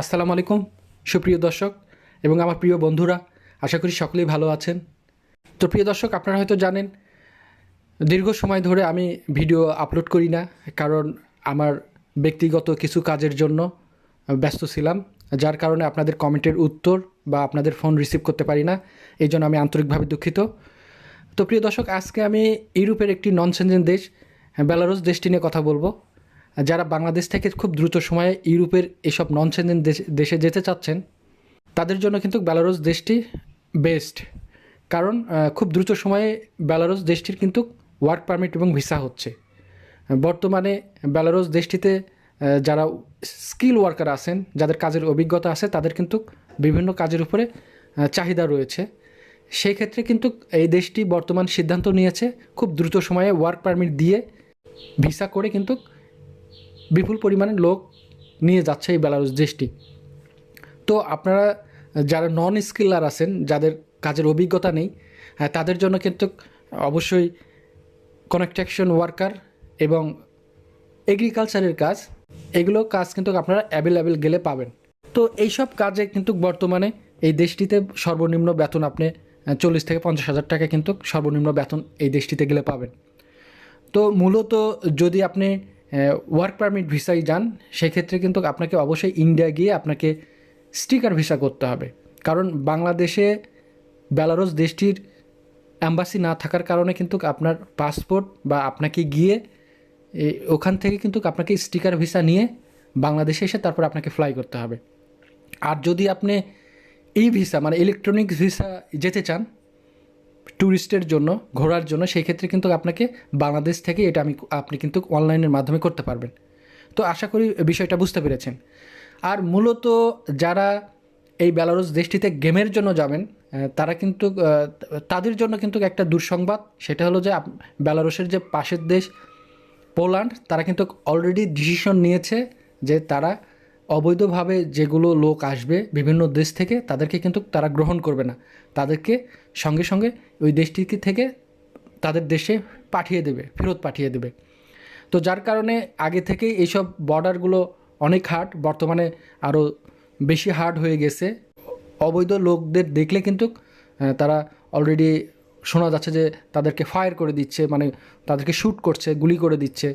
আসসালামু আলাইকুম, সুপ্রিয় দর্শক এবং আমার প্রিয় বন্ধুরা, আশা করি সকলেই ভালো আছেন। তো প্রিয় দর্শক, আপনারা হয়তো জানেন, দীর্ঘ সময় ধরে আমি ভিডিও আপলোড করি না, কারণ আমার ব্যক্তিগত কিছু কাজের জন্য ব্যস্ত ছিলাম, যার কারণে আপনাদের কমেন্টের উত্তর বা আপনাদের ফোন রিসিভ করতে পারি না, এই জন্য আমি আন্তরিকভাবে দুঃখিত। তো প্রিয় দর্শক, আজকে আমি ইউরোপের একটি নন সেনজেন দেশ বেলারুস দেশটি নিয়ে কথা বলব। যারা বাংলাদেশ থেকে খুব দ্রুত সময়ে ইউরোপের এসব নন সেনজেন দেশে যেতে চাচ্ছেন, তাদের জন্য কিন্তু বেলারুস দেশটি বেস্ট কারণ খুব দ্রুত সময়ে বেলারুস দেশটির কিন্তু ওয়ার্ক পারমিট এবং ভিসা হচ্ছে। বর্তমানে বেলারুস দেশটিতে যারা স্কিল ওয়ার্কার আছেন, যাদের কাজের অভিজ্ঞতা আছে, তাদের কিন্তু বিভিন্ন কাজের উপরে চাহিদা রয়েছে। সেই ক্ষেত্রে কিন্তু এই দেশটি বর্তমান সিদ্ধান্ত নিয়েছে, খুব দ্রুত সময়ে ওয়ার্ক পারমিট দিয়ে ভিসা করে কিন্তু বিপুল পরিমাণে লোক নিয়ে যাচ্ছে এই বেলারুস দেশটি। তো আপনারা যারা নন স্কিলার আছেন যাদের কাজের অভিজ্ঞতা নেই হ্যাঁ, তাদের জন্য কিন্তু অবশ্যই কনস্ট্রাকশন ওয়ার্কার এবং এগ্রিকালচারের কাজ এগুলো কাজ কিন্তু আপনারা অ্যাভেলেবেল গেলে পাবেন। তো এইসব কাজে কিন্তু বর্তমানে এই দেশটিতে সর্বনিম্ন বেতন আপনি চল্লিশ থেকে পঞ্চাশ হাজার টাকা কিন্তু সর্বনিম্ন বেতন এই দেশটিতে গেলে পাবেন। তো মূলত যদি আপনি ওয়ার্ক পারমিট ভিসায় যান, সেক্ষেত্রে কিন্তু আপনাকে অবশ্যই ইন্ডিয়া গিয়ে আপনাকে স্টিকার ভিসা করতে হবে। কারণ বাংলাদেশে বেলারুস দেশটির অ্যাম্বাসি না থাকার কারণে কিন্তু আপনার পাসপোর্ট বা আপনাকে গিয়ে ওখান থেকে কিন্তু আপনাকে স্টিকার ভিসা নিয়ে বাংলাদেশে এসে তারপর আপনাকে ফ্লাই করতে হবে। আর যদি আপনি এই ভিসা মানে ইলেকট্রনিক ভিসা যেতে চান ট্যুরিস্টের জন্য, ঘোরার জন্য, সেই ক্ষেত্রে কিন্তু আপনাকে বাংলাদেশ থেকে এটা আমি আপনি কিন্তু অনলাইনের মাধ্যমে করতে পারবেন। তো আশা করি বিষয়টা বুঝতে পেরেছেন। আর মূলত যারা এই বেলারুস দেশটিতে গেমের জন্য যাবেন তারা কিন্তু তাদের জন্য কিন্তু একটা দুঃসংবাদ, সেটা হলো যে বেলারুসের যে পাশের দেশ পোল্যান্ড, তারা কিন্তু অলরেডি ডিসিশন নিয়েছে যে তারা অবৈধভাবে যেগুলো লোক আসবে বিভিন্ন দেশ থেকে, তাদেরকে কিন্তু তারা গ্রহণ করবে না। তাদেরকে সঙ্গে সঙ্গে ওই দেশটি থেকে তাদের দেশে পাঠিয়ে দেবে, ফেরত পাঠিয়ে দেবে। তো যার কারণে আগে থেকেই এইসব বর্ডারগুলো অনেক হার্ড, বর্তমানে আরও বেশি হার্ড হয়ে গেছে। অবৈধ লোকদের দেখলে কিন্তু তারা অলরেডি শোনা যাচ্ছে যে তাদেরকে ফায়ার করে দিচ্ছে মানে তাদেরকে শ্যুট করছে, গুলি করে দিচ্ছে।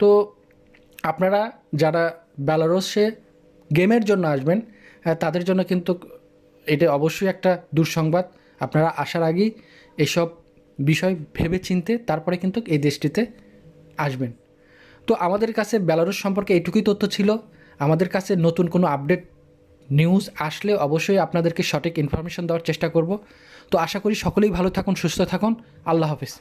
তো আপনারা যারা বেলারসে গেমের জন্য আসবেন হ্যাঁ, তাদের জন্য কিন্তু এটা অবশ্যই একটা দুঃসংবাদ। আপনারা আসার আগেই এসব বিষয় ভেবে চিনতে তারপরে কিন্তু এই দেশটিতে আসবেন। তো আমাদের কাছে বেলারুস সম্পর্কে এটুকুই তথ্য ছিল। আমাদের কাছে নতুন কোনো আপডেট নিউজ আসলে অবশ্যই আপনাদেরকে সঠিক ইনফরমেশন দেওয়ার চেষ্টা করব। তো আশা করি সকলেই ভালো থাকুন সুস্থ থাকুন। আল্লাহ হাফিজ।